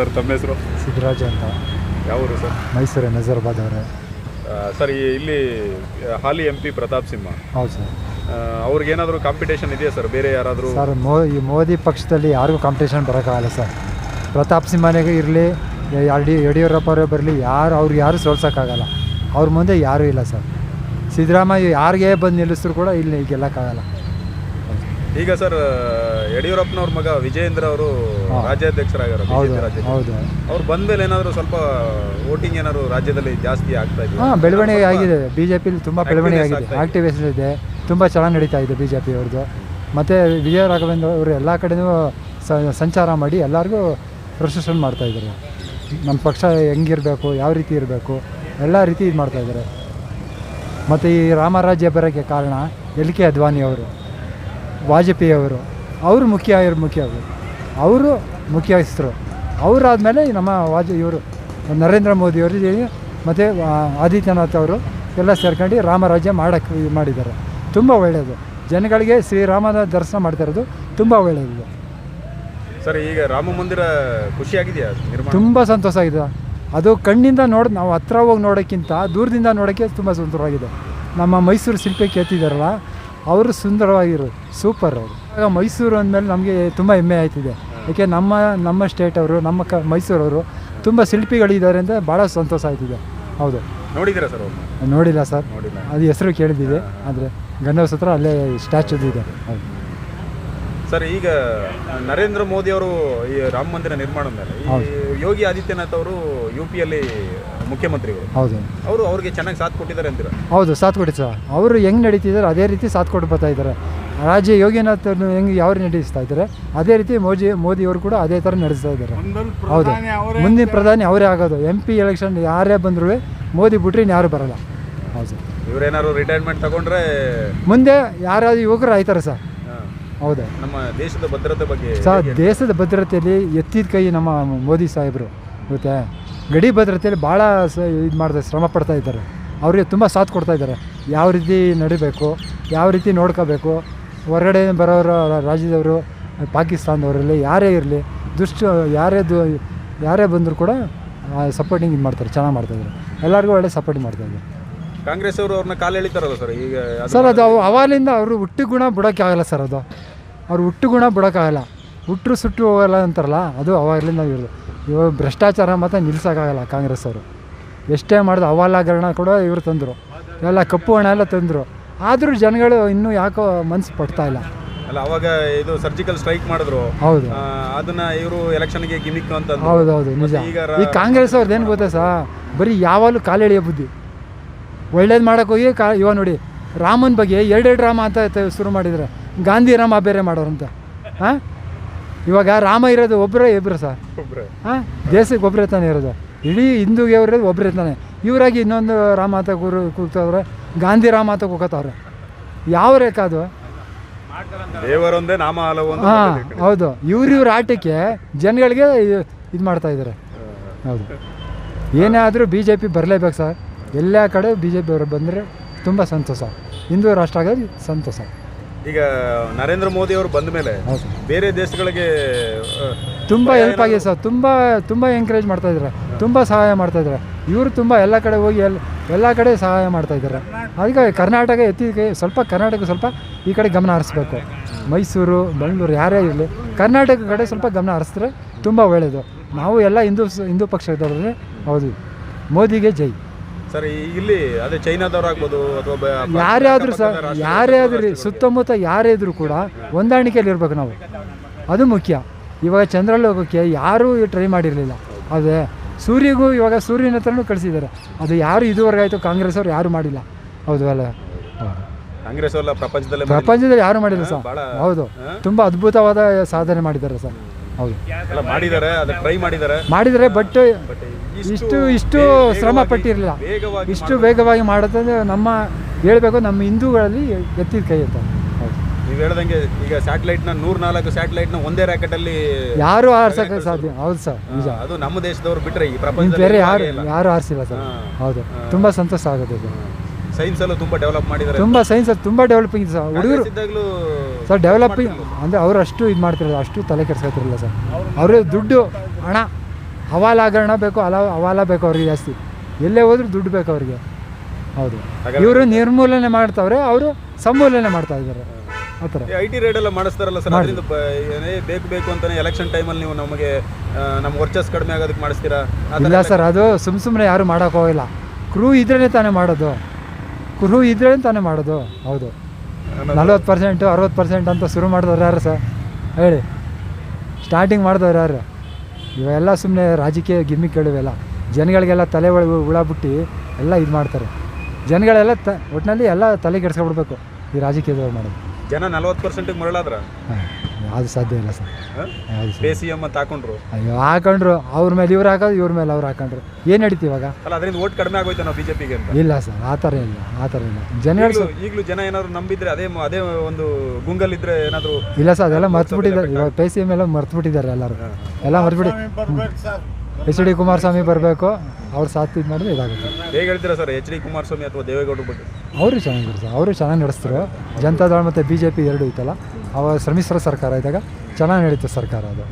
Sir ತಮ್ಮ ಹೆಸರು? ಸಿದ್ದರಾಜ ಅಂತ. ಯಾವೂರು ಸರ್? ಮೈಸೂರು ನಜರ್ಬಾದ್ ಅವರೇ. ಸರ್ ಈ- ಇಲ್ಲಿ ಹಾಲಿ ಎಂ ಪಿ ಪ್ರತಾಪ್ ಸಿಂಹ. ಹೌದು ಸರ್. ಅವ್ರಿಗೇನಾದರೂ ಕಾಂಪಿಟೇಷನ್ ಇದೆಯಾ ಸರ್ ಬೇರೆ ಯಾರಾದರೂ? ಸರ್ ಮೋ ಈ ಮೋದಿ ಪಕ್ಷದಲ್ಲಿ ಯಾರಿಗೂ ಕಾಂಪಿಟೇಷನ್ ಬರೋಕ್ಕಾಗಲ್ಲ ಸರ್. ಪ್ರತಾಪ್ ಸಿಂಹನಿಗೆ ಇರಲಿ ಯಡಿ ಯಡಿಯೂರಪ್ಪ ಅವರೇ ಬರಲಿ ಯಾರು ಅವ್ರು ಯಾರು ಸೋಲ್ಸೋಕ್ಕಾಗಲ್ಲ. ಅವ್ರ ಮುಂದೆ ಯಾರೂ ಇಲ್ಲ ಸರ್. ಸಿದ್ದರಾಮಯ್ಯ ಯಾರಿಗೆ ಬಂದು ನಿಲ್ಲಿಸಿದ್ರು ಕೂಡ ಇಲ್ಲಿ ಗೆಲ್ಲಕ್ಕಾಗಲ್ಲ. ಈಗ ಸರ್ ಯಡಿಯೂರಪ್ಪನವ್ರ ಮಗ ವಿಜಯೇಂದ್ರ ಅವರು. ರಾಜ್ಯಾಧ್ಯಕ್ಷರಾಗಾರ ಹೌದು ಬಿಜೆಪಿ ರಾಜ್ಯ ಮೇಲೆ ಅವ್ರು ಏನಾದರೂ ಸ್ವಲ್ಪ ವೋಟಿಂಗ್ ಏನಾದ್ರು ರಾಜ್ಯದಲ್ಲಿ ಜಾಸ್ತಿ ಆಗ್ತಾ ಇದೆ ಹಾಂ ಬೆಳವಣಿಗೆ ಆಗಿದೆ. ಬಿ ಜೆ ಪಿಲಿ ತುಂಬ ಬೆಳವಣಿಗೆ ಆಗಿದೆ. ಆಕ್ಟಿವೇಶನ್ ಇದೆ. ತುಂಬ ಚೆನ್ನಾಗಿ ನಡೀತಾ ಇದೆ ಬಿ ಜೆ ಪಿ ಅವ್ರದ್ದು. ಮತ್ತು ವಿಜಯ ರಾಘವೇಂದ್ರ ಅವರು ಎಲ್ಲ ಕಡೆನೂ ಸಂಚಾರ ಮಾಡಿ ಎಲ್ಲರಿಗೂ ಪ್ರೊಸೆಷನ್ ಮಾಡ್ತಾ ಇದ್ದಾರೆ. ನಮ್ಮ ಪಕ್ಷ ಹೆಂಗಿರಬೇಕು ಯಾವ ರೀತಿ ಇರಬೇಕು ಎಲ್ಲ ರೀತಿ ಇದು ಮಾಡ್ತಾ ಇದ್ದಾರೆ. ಮತ್ತು ಈ ರಾಮರಾಜ್ಯ ಬರೋಕ್ಕೆ ಕಾರಣ ಎಲ್ ಕೆ ಅದ್ವಾನಿ ಅವರು. ವಾಜಪೇಯಿ ಅವರು ಅವರು ಮುಖ್ಯ ಮುಖ್ಯ ಅವರು. ಅವರು ಮುಖ್ಯಸ್ಥರು ಅವರಾದಮೇಲೆ ನಮ್ಮ ವಾಜ ಇವರು ನರೇಂದ್ರ ಮೋದಿ ಅವರು ಮತ್ತು ಆದಿತ್ಯನಾಥ್ ಅವರು ಎಲ್ಲ ಸೇರ್ಕೊಂಡು ರಾಮರಾಜ್ಯ ಮಾಡೋಕ್ಕೆ ಇದು ಮಾಡಿದ್ದಾರೆ. ತುಂಬ ಒಳ್ಳೆಯದು ಜನಗಳಿಗೆ ಶ್ರೀರಾಮನ ದರ್ಶನ ಮಾಡ್ತಾ ಇರೋದು ತುಂಬ ಒಳ್ಳೆಯದು ಸರ್ ಈಗ ರಾಮ ಮಂದಿರ ಖುಷಿಯಾಗಿದೆಯಾ ತುಂಬ ಸಂತೋಷ ಆಗಿದೆ. ಅದು ಕಣ್ಣಿಂದ ನೋಡಿ ನಾವು ಹತ್ರ ಹೋಗಿ ನೋಡೋಕ್ಕಿಂತ ದೂರದಿಂದ ನೋಡೋಕ್ಕೆ ತುಂಬ ಸಂತೋಷವಾಗಿದೆ ನಮ್ಮ ಮೈಸೂರು ಶಿಲ್ಪಕ್ಕೆ ಕೇಳ್ತಿದ್ದಾರಲ್ಲ ಅವರು ಸುಂದರವಾಗಿರು ಸೂಪರ್ ಅವರು. ಆಗ ಮೈಸೂರು ಅಂದಮೇಲೆ ನಮಗೆ ತುಂಬ ಹೆಮ್ಮೆ ಆಯ್ತಿದೆ. ಯಾಕೆ ನಮ್ಮ ನಮ್ಮ ಸ್ಟೇಟ್ ಅವರು ನಮ್ಮ ಕ ಮೈಸೂರವರು ತುಂಬ ಶಿಲ್ಪಿಗಳಿದ್ದಾರೆ ಅಂತ ಭಾಳ ಸಂತೋಷ ಆಯ್ತಿದೆ. ಹೌದು. ನೋಡಿದ್ದೀರಾ ಸರ್ ಅವರು ನೋಡಿಲ್ಲ ಸರ್. ನೋಡಿಲ್ಲ. ಅದು ಹೆಸರು ಕೇಳಿದ್ದೀವಿ ಆದರೆ ಗಂಧವಸ್ ಹತ್ರ ಅಲ್ಲೇ ಸ್ಟ್ಯಾಚ್ಯೂದು ಇದೆ. ಹೌದು. ಸರ್ ಈಗ ನರೇಂದ್ರ ಮೋದಿ ಅವರು ಈ ರಾಮ ಮಂದಿರ ನಿರ್ಮಾಣ ಮೇಲೆ ಯೋಗಿ ಆದಿತ್ಯನಾಥ್ ಅವರು ಯು ಪಿಯಲ್ಲಿ ಮುಖ್ಯಮಂತ್ರಿಗಳು. ಹೌದು. ಅವರು ಅವ್ರಿಗೆ ಚೆನ್ನಾಗಿ ಸಾಥ್ ಕೊಟ್ಟಿದ್ದಾರೆ ಅಂತೀರಾ? ಹೌದು ಸಾಥ್ ಕೊಡಿ ಸರ್. ಅವರು ಹೆಂಗ್ ನಡೀತಿದ್ದಾರೆ ಅದೇ ರೀತಿ ಸಾಥ್ ಕೊಟ್ಟು ಬರ್ತಾ ಇದ್ದಾರೆ. ರಾಜ್ಯ ಯೋಗಿನಾಥ್ ಹೆಂಗೆ ಯಾವ ರೀತಿ ನಡೆಸ್ತಾ ಇದ್ದಾರೆ ಅದೇ ರೀತಿ ಮೋದಿ ಮೋದಿಯವರು ಕೂಡ ಅದೇ ಥರ ನಡೆಸ್ತಾ ಇದ್ದಾರೆ. ಹೌದು. ಮುಂದಿನ ಪ್ರಧಾನಿ ಅವರೇ ಆಗೋದು. ಎಂ ಪಿ ಎಲೆಕ್ಷನ್ ಯಾರೇ ಬಂದರೂ ಮೋದಿ ಬಿಟ್ರೆ ಯಾರು ಬರಲ್ಲ. ಹೌದು. ಇವರೇನಾದ್ರು ರಿಟೈರ್ಮೆಂಟ್ ತಗೊಂಡ್ರೆ ಮುಂದೆ ಯಾರಾದ್ರೂ ಯುವಕರು ಆಯ್ತಾರೆ ಸರ್. ಹೌದಾ. ನಮ್ಮ ದೇಶದ ಭದ್ರತೆ ಬಗ್ಗೆ ಸರ್ ದೇಶದ ಭದ್ರತೆಯಲ್ಲಿ ಎತ್ತಿದ ಕೈ ನಮ್ಮ ಮೋದಿ ಸಾಹೇಬರು. ಗೊತ್ತಾ? ಗಡಿ ಭದ್ರತೆಯಲ್ಲಿ ಭಾಳ ಸ ಇದು ಮಾಡ್ತಾರೆ ಶ್ರಮ ಪಡ್ತಾ ಇದ್ದಾರೆ. ಅವರಿಗೆ ತುಂಬ ಸಾಥ್ ಕೊಡ್ತಾ ಇದ್ದಾರೆ. ಯಾವ ರೀತಿ ನಡಿಬೇಕು ಯಾವ ರೀತಿ ನೋಡ್ಕೋಬೇಕು ಹೊರಗಡೆ ಬರೋರು ರಾಜ್ಯದವರು ಪಾಕಿಸ್ತಾನದವರಲ್ಲಿ ಯಾರೇ ಇರಲಿ ದುಷ್ಟ ಯಾರೇ ದು ಯಾರೇ ಬಂದರೂ ಕೂಡ ಸಪೋರ್ಟಿಂಗ್ ಇದು ಮಾಡ್ತಾರೆ ಚೆನ್ನಾಗಿ ಮಾಡ್ತಾಯಿದ್ದಾರೆ ಎಲ್ಲರಿಗೂ ಒಳ್ಳೆ ಸಪೋರ್ಟ್ ಮಾಡ್ತಾಯಿದ್ದಾರೆ ಕಾಂಗ್ರೆಸ್ ಅವರು ಅವ್ರನ್ನ ಕಾಲು ಎಳಿತಾರಲ್ಲ ಸರ್? ಈಗ ಸರ್ ಅದು ಅವ- ಅವಾಲಿಂದ ಅವರು ಹುಟ್ಟು ಗುಣ ಬಿಡೋಕ್ಕಾಗಲ್ಲ ಸರ್ ಅದು. ಅವ್ರು ಹುಟ್ಟು ಗುಣ ಬಿಡೋಕ್ಕಾಗಲ್ಲ ಹುಟ್ಟರು ಸುಟ್ಟು ಹೋಗಲ್ಲ ಅಂತಾರಲ್ಲ ಅದು ಅವಾಗಲಿಂದ ಇರೋದು. ಇವಾಗ ಭ್ರಷ್ಟಾಚಾರ ಮಾತ್ರ ನಿಲ್ಸೋಕ್ಕಾಗಲ್ಲ ಕಾಂಗ್ರೆಸ್ ಅವರು. ಎಷ್ಟೇ ಮಾಡಿದ್ರು ಅವಾಲಗರಣ ಕೂಡ ಇವರು ತಂದರು. ಎಲ್ಲ ಕಪ್ಪು ಹಣ ಎಲ್ಲ ತಂದರು. ಆದರೂ ಜನಗಳು ಇನ್ನೂ ಯಾಕೋ ಮನಸ್ಸು ಪಡ್ತಾ ಇಲ್ಲ. ಅಲ್ಲ ಅವಾಗ ಇದು ಸರ್ಜಿಕಲ್ ಸ್ಟ್ರೈಕ್ ಮಾಡಿದ್ರು. ಹೌದು. ಅದನ್ನ ಇವರು ಎಲೆಕ್ಷನ್ಗೆ ಗಿಮಿಕ್ ಅಂತ. ಹೌದು ಹೌದು ನಿಜ. ಈ ಕಾಂಗ್ರೆಸ್ ಅವ್ರದ್ದು ಏನು ಗೊತ್ತಾ ಸಾ? ಬರೀ ಯಾವಾಗಲೂ ಕಾಲೆಳೆಯೋ ಬುದ್ಧಿ. ಒಳ್ಳೇದು ಮಾಡೋಕೆ ಹೋಗಿ ಕಾ ಇವಾಗ ನೋಡಿ ರಾಮನ ಬಗ್ಗೆ ಎರಡೆರಡು ರಾಮ ಅಂತ ಶುರು ಮಾಡಿದರೆ ಗಾಂಧಿ ರಾಮ ಬೇರೆ ಅಂತ ಹಾಂ ಇವಾಗ ರಾಮ ಇರೋದು ಒಬ್ಬರೇ ಇಬ್ಬರು ಸರ್. ಒಬ್ರೆ. ಹಾಂ? ದೇಶಕ್ಕೆ ಒಬ್ಬರೇ ತಾನೇ ಇರೋದು. ಇಡೀ ಹಿಂದೂಗೆ ಇರೋದು ಒಬ್ಬರೇ ತಾನೆ. ಇವರಾಗಿ ಇನ್ನೊಂದು ರಾಮ ಅಂತ ಗುರು ಕೂಗ್ತವ್ರೆ ಗಾಂಧಿ ರಾಮ ಅಂತ ಕೂಗತ್ತವ್ರೆ ಯಾವ ರೇಖಾ ಅದು? ದೇವರೊಂದೇ ನಾಮ ಹಾಂ. ಹೌದು. ಇವ್ರು ಇವ್ರ ಆಟಕ್ಕೆ ಜನಗಳಿಗೆ ಇದು ಮಾಡ್ತಾ ಇದ್ದಾರೆ ಹೌದು. ಏನೇ ಆದರೂ ಬಿ ಜೆ ಪಿ ಬರಲೇಬೇಕು ಸರ್. ಎಲ್ಲ ಕಡೆ ಬಿ ಜೆ ಪಿ ಅವರು ಬಂದರೆ ತುಂಬ ಸಂತೋಷ. ಹಿಂದೂ ರಾಷ್ಟ್ರ ಆಗೋದು ಸಂತೋಷ. ಈಗ ನರೇಂದ್ರ ಮೋದಿ ಅವರು ಬಂದ ಮೇಲೆ ಬೇರೆ ದೇಶಗಳಿಗೆ ತುಂಬ ಹೆಲ್ಪ್ ಆಗಿದೆ ಸರ್. ತುಂಬ ತುಂಬ ಎಂಕರೇಜ್ ಮಾಡ್ತಾ ಇದ್ದಾರೆ. ತುಂಬ ಸಹಾಯ ಮಾಡ್ತಾ ಇದ್ದಾರೆ. ಇವರು ತುಂಬ ಎಲ್ಲ ಕಡೆ ಹೋಗಿ ಎಲ್ಲ ಎಲ್ಲ ಕಡೆ ಸಹಾಯ ಮಾಡ್ತಾ ಇದ್ದಾರೆ. ಅದಕ್ಕೆ ಕರ್ನಾಟಕ ಎತ್ತಿ ಸ್ವಲ್ಪ ಕರ್ನಾಟಕ ಸ್ವಲ್ಪ ಈ ಕಡೆ ಗಮನ ಹರಿಸ್ಬೇಕು. ಮೈಸೂರು ಬೆಂಗಳೂರು ಯಾರೇ ಇರಲಿ ಕರ್ನಾಟಕ ಕಡೆ ಸ್ವಲ್ಪ ಗಮನ ಹರಿಸಿದ್ರೆ ತುಂಬ ಒಳ್ಳೆಯದು ನಾವು ಎಲ್ಲ ಹಿಂದೂ ಹಿಂದೂ ಪಕ್ಷದವ್ರೆ ಹೌದು. ಮೋದಿಗೆ ಜೈ. ಸರ್ ಇಲ್ಲಿ ಅದೇ ಅಥವಾ ಯಾರೇ ಆದರೂ ಸರ್ ಯಾರೇ ಆದರೂ ಸುತ್ತಮುತ್ತ ಯಾರೇ ಇದ್ರು ಕೂಡ ಹೊಂದಾಣಿಕೆಯಲ್ಲಿ ಇರಬೇಕು ನಾವು. ಅದು ಮುಖ್ಯ. ಇವಾಗ ಚಂದ್ರಲ್ಲಿ ಹೋಗೋಕ್ಕೆ ಯಾರೂ ಟ್ರೈ ಮಾಡಿರಲಿಲ್ಲ. ಅದೇ ಸೂರ್ಯಗೂ ಇವಾಗ ಸೂರ್ಯನ ಹತ್ರನೂ ಕಳಿಸಿದ್ದಾರೆ. ಅದು ಯಾರು ಇದುವರೆಗೆ ಆಯಿತು ಕಾಂಗ್ರೆಸ್ ಅವ್ರು ಯಾರೂ ಮಾಡಿಲ್ಲ. ಹೌದು ಅಲ್ಲ. ಕಾಂಗ್ರೆಸ್ ಎಲ್ಲ ಪ್ರಪಂಚದಲ್ಲಿ ಪ್ರಪಂಚದಲ್ಲಿ ಯಾರು ಮಾಡಿಲ್ಲ ಸರ್. ಹೌದು. ತುಂಬ ಅದ್ಭುತವಾದ ಸಾಧನೆ ಮಾಡಿದ್ದಾರೆ ಸರ್. ಹೌದು. ಮಾಡಿದ್ದಾರೆ ಟ್ರೈ ಮಾಡಿದ್ದಾರೆ. ಮಾಡಿದರೆ ಬಟ್ ಬಟ್ ಇಷ್ಟು ಇಷ್ಟು ಶ್ರಮ ಪಟ್ಟಿರಲಿಲ್ಲ. ಇಷ್ಟು ವೇಗವಾಗಿ ಮಾಡೋದಂದ್ರೆ ನಮ್ಮ ಹೇಳಬೇಕು ನಮ್ಮ ಹಿಂದೂಗಳಲ್ಲಿ ಎತ್ತಿದ ಕೈ ಅಂತ ನೀವು ಹೇಳ್ದಂಗೆ ಈಗ ಸ್ಯಾಟಲೈಟ್ನ ನೂರ್ ನಾಲ್ಕು ಸ್ಯಾಟಲೈಟ್ನ ಒಂದೇ ರಾಕೆಟ್ ಅಲ್ಲಿ ಯಾರು ಆರ್ಸಕ್ಕೆ ಸಾಧ್ಯ? ಹೌದು ಸರ್ ನಿಜ. ಅದು ನಮ್ಮ ದೇಶದವ್ರು ಬಿಟ್ರೆ ಈ ಪ್ರಪಂಚ ಬೇರೆ ಯಾರು ಯಾರು ಆರಿಸಿಲ್ಲ ಸರ್? ಹೌದು. ತುಂಬ ಸಂತೋಷ ಆಗುತ್ತೆ ಇದು ಸೈನ್ಸ್ ಅಲ್ಲೂ ತುಂಬಾ ಡೆವಲಪ್ ಮಾಡಿದ್ದಾರೆ. ತುಂಬ ಸೈನ್ಸ್ ತುಂಬ ಡೆವಲಪಿಂಗ್ ಸರ್. ಹುಡುಗರು ಸರ್ ಡೆವಲಪಿಂಗ್ ಅಂದರೆ ಅವ್ರು ಅಷ್ಟು ಇದು ಮಾಡ್ತಿರಲ್ಲ ಅಷ್ಟು ತಲೆ ಕೆಡ್ಸ್ಕೊತಿರಲಿಲ್ಲ ಸರ್. ಅವರೇ ದುಡ್ಡು ಹಣ ಹವಾಲ ಹಗರಣ ಬೇಕು ಹಲ ಹವಾಲ ಬೇಕು ಅವ್ರಿಗೆ ಜಾಸ್ತಿ. ಎಲ್ಲೇ ಹೋದ್ರೂ ದುಡ್ಡು ಬೇಕು ಅವ್ರಿಗೆ. ಹೌದು. ಇವರು ನಿರ್ಮೂಲನೆ ಮಾಡ್ತಾವ್ರೆ ಅವರು ಸಮೂಲನೆ ಮಾಡ್ತಾ ಇದ್ದಾರೆ. ಆ ಥರ. ಐ ಟಿ ರೇಡ್ ಎಲ್ಲ ಮಾಡಿಸ್ತಾರಲ್ಲ ಸರ್ ಅದರಿಂದ ಬೇಕು ಬೇಕು ಅಂತಾನೆ ಎಲೆಕ್ಷನ್ ಟೈಮಲ್ಲಿ ನೀವು ನಮಗೆ ನಮ್ಮ ವರ್ಚಸ್ ಕಡಿಮೆ ಆಗೋದಕ್ಕೆ ಮಾಡಿಸ್ತೀರಾ? ಇಲ್ಲ ಸರ್ ಅದು ಸುಮ್ ಸುಮ್ಮನೆ ಯಾರು ಮಾಡೋಕೆ ಹೋಗಿಲ್ಲ. ಕ್ರೂ ಇದ್ರೇ ತಾನೇ ಮಾಡೋದು. ಕ್ರೂ ಇದ್ರೇ ತಾನೇ ಮಾಡೋದು. ಹೌದು. ನಲ್ವತ್ತು ಪರ್ಸೆಂಟು ಅರವತ್ತು ಪರ್ಸೆಂಟ್ ಅಂತ ಶುರು ಮಾಡಿದವ್ರು ಯಾರು ಸರ್? ಹೇಳಿ. ಸ್ಟಾರ್ಟಿಂಗ್ ಮಾಡಿದವ್ರು ಯಾರು? ಇವೆಲ್ಲ ಸುಮ್ಮನೆ ರಾಜಕೀಯ ಗಿಮ್ಮಿಕ್ಗಳಿವೆಲ್ಲ ಜನಗಳಿಗೆಲ್ಲ ತಲೆ ಒಳಗೆ ಹುಳ ಬಿಟ್ಟು ಎಲ್ಲ ಇದು ಮಾಡ್ತಾರೆ. ಜನಗಳೆಲ್ಲ ತ ಒಟ್ಟಿನಲ್ಲಿ ಎಲ್ಲ ತಲೆ ಕೆಡ್ಸ್ಕೊಬಿಡ್ಬೇಕು ಈ ರಾಜಕೀಯದವ್ರು ಮಾಡೋದು. ಜನ ನಲ್ವತ್ತು ಪರ್ಸೆಂಟಿಗೆ ಮರಳಾದ್ರೆ? ಹಾಂ ಯಾವುದು ಸಾಧ್ಯ ಇಲ್ಲ ಸರ್. ಎಂ ಅಂತ ಹಾಕೊಂಡ್ರು ಅಯ್ಯೋ ಹಾಕೊಂಡ್ರು. ಅವ್ರ ಮೇಲೆ ಇವ್ರು ಹಾಕೋದು ಇವ್ರ ಮೇಲೆ ಅವ್ರು ಹಾಕೊಂಡ್ರು. ಏನು ನಡೀತಿ ಇವಾಗ? ಅಲ್ಲ ಅದರಿಂದ ಓಟ್ ಕಡಿಮೆ ಆಗೋಯ್ತು ನಾವು ಬಿಜೆಪಿಗೆ ಅಂತ. ಇಲ್ಲ ಸರ್ ಆ ಥರ ಇಲ್ಲ ಆ ಥರ ಇಲ್ಲ. ಜನಗಳು ಈಗಲೂ ಈಗಲೂ ಜನ ಏನಾದ್ರು ನಂಬಿದ್ರೆ ಅದೇ ಮ- ಅದೇ ಒಂದು ಗುಂಗಲ್ಲಿದ್ರೆ ಏನಾದ್ರು ಇಲ್ಲ ಸರ್ ಅದೆಲ್ಲ ಮರ್ತ್ಬಿಟ್ಟಿದ್ದಾರೆ. ಇವಾಗ ಪೇಸಿ ಎಲ್ಲ ಮರ್ತ್ಬಿಟ್ಟಿದ್ದಾರೆ ಎಲ್ಲರೂ. ಎಲ್ಲ ಮರ್ತ್ಬಿಟ್ಟು ಎಚ್ ಡಿ ಕುಮಾರಸ್ವಾಮಿ ಬರಬೇಕು. ಅವ್ರು ಸಾಥ್ ಇದು ಮಾಡಿದ್ರೆ ಇದಾಗುತ್ತೆ. ಹೇಗೆ ಹೇಳ್ತೀರಾ ಸರ್ ಎಚ್ ಡಿ ಕುಮಾರಸ್ವಾಮಿ ಅಥವಾ ದೇವೇಗೌಡರ ಬಗ್ಗೆ? ಅವರು ಚೆನ್ನಾಗಿರ್ತಾರೆ ಸರ್ ಅವರು ಚೆನ್ನಾಗಿ ನಡೆಸ್ತಾರೆ ಜನತಾದಳ ಮತ್ತು ಬಿ ಜೆ ಪಿ ಎರಡು ಇತ್ತಲ್ಲ ಅವಾಗ ಸಮ್ಮಿಶ್ರ ಸರ್ಕಾರ ಇದ್ದಾಗ. ಚೆನ್ನಾಗಿ ನಡೀತದೆ ಸರ್ಕಾರ ಅದು.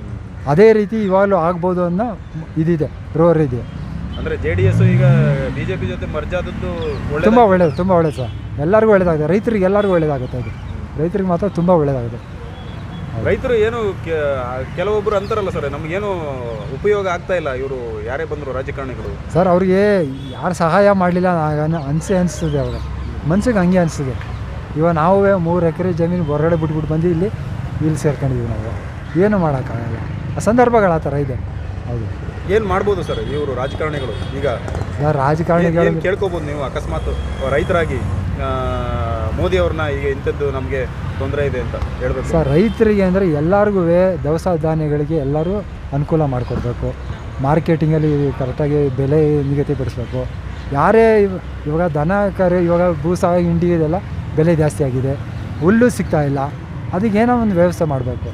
ಅದೇ ರೀತಿ ಇವಾಗಲೂ ಆಗ್ಬೋದು ಅನ್ನೋ ಇದಿದೆ ರೋರ್ ಇದೆ. ಅಂದರೆ ಜೆ ಡಿ ಎಸ್ ಈಗ ಬಿ ಜೊತೆ ಪಿ ಜೊತೆ ಒಳ್ಳೆ ತುಂಬ ಒಳ್ಳೇದು ತುಂಬ ಒಳ್ಳೇದು ಸರ್. ಎಲ್ಲರಿಗೂ ಒಳ್ಳೇದಾಗುತ್ತೆ ರೈತರಿಗೆ ಎಲ್ಲರಿಗೂ ಒಳ್ಳೇದಾಗುತ್ತೆ ಅದು. ರೈತರಿಗೆ ಮಾತ್ರ ತುಂಬ ಒಳ್ಳೇದಾಗುತ್ತೆ. ರೈತರು ಏನು ಕೆಲವೊಬ್ಬರು ಅಂತಾರಲ್ಲ ಸರ್ ನಮಗೇನು ಉಪಯೋಗ ಆಗ್ತಾ ಇಲ್ಲ ಇವರು ಯಾರೇ ಬಂದರು ರಾಜಕಾರಣಿಗಳು. ಸರ್ ಅವ್ರಿಗೆ ಯಾರು ಸಹಾಯ ಮಾಡಲಿಲ್ಲ ಅನಿಸೆ ಅನಿಸ್ತದೆ ಅವ್ರಿಗೆ. ಮನ್ಸಿಗೆ ಹಂಗೆ ಅನಿಸ್ತದೆ. ಇವಾಗ ನಾವೇ ಮೂರು ಎಕರೆ ಜಮೀನು ಹೊರಗಡೆ ಬಿಟ್ಬಿಟ್ಟು ಬಂದು ಇಲ್ಲಿ ಇಲ್ಲಿ ಸೇರ್ಕೊಂಡಿದ್ದೀವಿ ನಾವು. ಏನು ಮಾಡೋಕ್ಕಾಗಲ್ಲ. ಆ ಸಂದರ್ಭಗಳು ಆ ಥರ ಇದೆ. ಹೌದು. ಏನು ಮಾಡ್ಬೋದು ಸರ್ ಇವರು ರಾಜಕಾರಣಿಗಳು? ಈಗ ರಾಜಕಾರಣಿಗಳು ಕೇಳ್ಕೊಬೋದು ನೀವು? ಅಕಸ್ಮಾತ್ ರೈತರಾಗಿ ಮೋದಿ ಅವ್ರನ್ನ ಈಗ ಇಂಥದ್ದು ನಮಗೆ ತೊಂದರೆ ಇದೆ ಅಂತ ಹೇಳ್ಬೇಕು. ಸರ್ ರೈತರಿಗೆ ಅಂದರೆ ಎಲ್ಲರಿಗೂ ದವಸ ಧಾನ್ಯಗಳಿಗೆ ಎಲ್ಲರೂ ಅನುಕೂಲ ಮಾಡಿಕೊಡ್ಬೇಕು. ಮಾರ್ಕೆಟಿಂಗಲ್ಲಿ ಕರೆಕ್ಟಾಗಿ ಬೆಲೆ ನಿಗದಿಪಡಿಸ್ಬೇಕು ಯಾರೇ ಇವ್- ಇವಾಗ ದನ ಕರೆ ಇವಾಗ ಭೂಸ ಹಿಂಡಿ ಇದೆಲ್ಲ ಬೆಲೆ ಜಾಸ್ತಿ ಆಗಿದೆ. ಹುಲ್ಲು ಸಿಗ್ತಾ ಅದಕ್ಕೆ ಏನೋ ಒಂದು ವ್ಯವಸ್ಥೆ ಮಾಡಬೇಕು.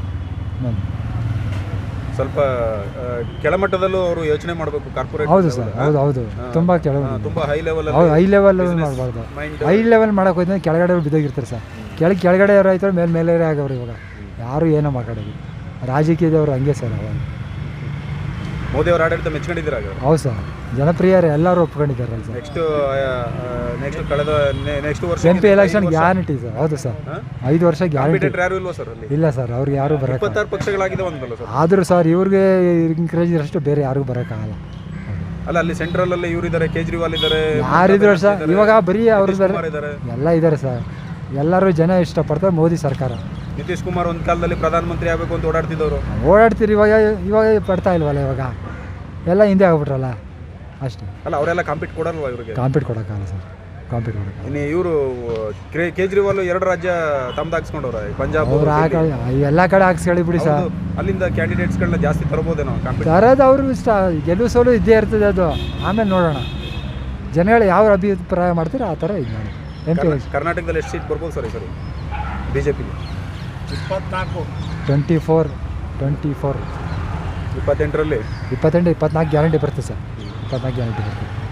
ಸ್ವಲ್ಪ ಕೆಳಮಟ್ಟದಲ್ಲೂ ಅವರು ಯೋಚನೆ ಮಾಡಬೇಕು ಕಾರ್ಪೊರೇಟ್ ಹೌದು ಸರ್ ಹೌದು ಹೌದು. ತುಂಬ ಕೆಳ ತುಂಬ ಹೈ ಲೆವೆಲ್ ಹೌದು ಹೈ ಲೆವೆಲ್ ಮಾಡಬಾರ್ದು. ಹೈ ಲೆವೆಲ್ ಮಾಡೋಕೆ ಹೋಯ್ತು ಕೆಳಗಡೆ ಬಿದ್ದೋಗಿರ್ತಾರೆ ಸರ್. ಕೆಳಗೆ ಕೆಳಗಡೆ ರೈತರು ಮೇಲೆ ಮೇಲೆ ಆಗವ್ರು ಇವಾಗ. ಯಾರು ಏನೋ ಮಾತಾಡೋದು ರಾಜಕೀಯದವ್ರು ಹಂಗೆ ಸರ್ ಅವಾಗ. ಮೋದಿ ಅವರ ಆಡಳಿತ ಮೆಚ್ಕೊಂಡಿದ್ದೀರಾ ಹೌದು ಸರ್. ಜನಪ್ರಿಯರು ಎಲ್ಲರೂ ಒಪ್ಕೊಂಡಿದ್ದಾರೆ ಸರ್. ನೆಕ್ಸ್ಟ್ ನೆಕ್ಸ್ಟ್ ಕಳೆದ ನೆಕ್ಸ್ಟ್ ವರ್ಷ M P election guarantee sir. ಹೌದು ಸರ್. ಐದು ವರ್ಷ ಗ್ಯಾರಂಟಿ ಯಾರು ಇಲ್ವಾ ಸರ್ ಅಲ್ಲಿ? ಇಲ್ಲ ಸರ್ ಅವ್ರಿಗೆ ಯಾರು ಬರಕ್ಕೆ ಇಪ್ಪತ್ತಾರು ಪಕ್ಷಗಳಾಗಿದೆ ಒಂದಲ್ಲ ಸರ್? ಆದರೂ ಸರ್ ಇವ್ರಿಗೆ ಎನ್ಕರೇಜ್ ಅಷ್ಟು ಬೇರೆ ಯಾರಿಗೂ ಬರೋಕ್ಕಾಗಲ್ಲ. ಅಲ್ಲ ಅಲ್ಲಿ ಸೆಂಟ್ರಲ್ ಅಲ್ಲಿ ಇವ್ರು ಇದ್ದಾರೆ ಕೇಜ್ರಿವಾಲ್ ಇದ್ದಾರೆ ಯಾರಿದ್ರು ಸರ್ ಇವಾಗ ಬರೀ ಅವ್ರು ಎಲ್ಲ ಇದ್ದಾರೆ ಸರ್. ಎಲ್ಲರೂ ಜನ ಇಷ್ಟಪಡ್ತಾರೆ ಮೋದಿ ಸರ್ಕಾರ. ನಿತೀಶ್ ಕುಮಾರ್ ಒಂದು ಕಾಲದಲ್ಲಿ ಪ್ರಧಾನಮಂತ್ರಿ ಆಗಬೇಕು ಅಂತ ಓಡಾಡ್ತಿದ್ದವರು. ಓಡಾಡ್ತೀರಿ ಇವಾಗ ಇವಾಗ ಪಡ್ತಾ ಇಲ್ವಲ್ಲ ಇವಾಗ? ಎಲ್ಲ ಹಿಂದೆ ಆಗ್ಬಿಟ್ರಲ್ಲ? ಅಷ್ಟೇ. ಅಲ್ಲ ಅವರೆಲ್ಲ ಕಾಂಪಿಟ್ ಕೊಡಲ್ವಾ ಇವರಿಗೆ? ಕಾಂಪೀಟ್ ಕೊಡೋಕ್ಕಲ್ಲ ಸರ್. ಕಾಂಪೀಟ್ ಕೊಡೋಕ್ಕಾಗಲ್ಲ. ಇನ್ನು ಇವರು ಕೇಜ್ರಿವಾಲ್ ಎರಡು ರಾಜ್ಯ ತಮ್ದಾಗ್ಸ್ಕೊಂಡವ್ರ ಪಂಜಾಬ್ ಅವ್ರು ಎಲ್ಲ ಕಡೆ ಹಾಕ್ಸ್ಕೊಳ್ಳಿ ಬಿಡಿ ಸರ್. ಅಲ್ಲಿಂದ ಕ್ಯಾಂಡಿಡೇಟ್ಸ್ಗಳನ್ನ ಜಾಸ್ತಿ ತರಬೋದೇನೋ ಕಾಂಪಿಟ್ ತರೋದು ಅವರು ಇಷ್ಟ. ಗೆಲುವು ಸೋಲು ಇದ್ದೇ ಇರ್ತದೆ ಅದು. ಆಮೇಲೆ ನೋಡೋಣ. ಜನಗಳು ಯಾವ ಅಭಿಪ್ರಾಯ ಮಾಡ್ತಾರೆ ಆ ಥರ ಇದು ಮಾಡಿ. ಎಂ ಪಿ ಕರ್ನಾಟಕದಲ್ಲಿ ಎಷ್ಟು ಸೀಟ್ ಬರ್ಬೋದು ಸರ್ ಈ ಸರಿ? ಬಿಜೆಪಿಗೆ ಟ್ವೆಂಟಿ ಫೋರ್ ಟ್ವೆಂಟಿ ಫೋರ್. ಇಪ್ಪತ್ತೆಂಟರಲ್ಲಿ? ಇಪ್ಪತ್ತೆಂಟು ಇಪ್ಪತ್ನಾಲ್ಕು ಗ್ಯಾರಂಟಿ ಬರ್ತದೆ ಸರ್. ಇಪ್ಪತ್ನಾಲ್ಕು ಗ್ಯಾರಂಟಿ ಬರ್ತದೆ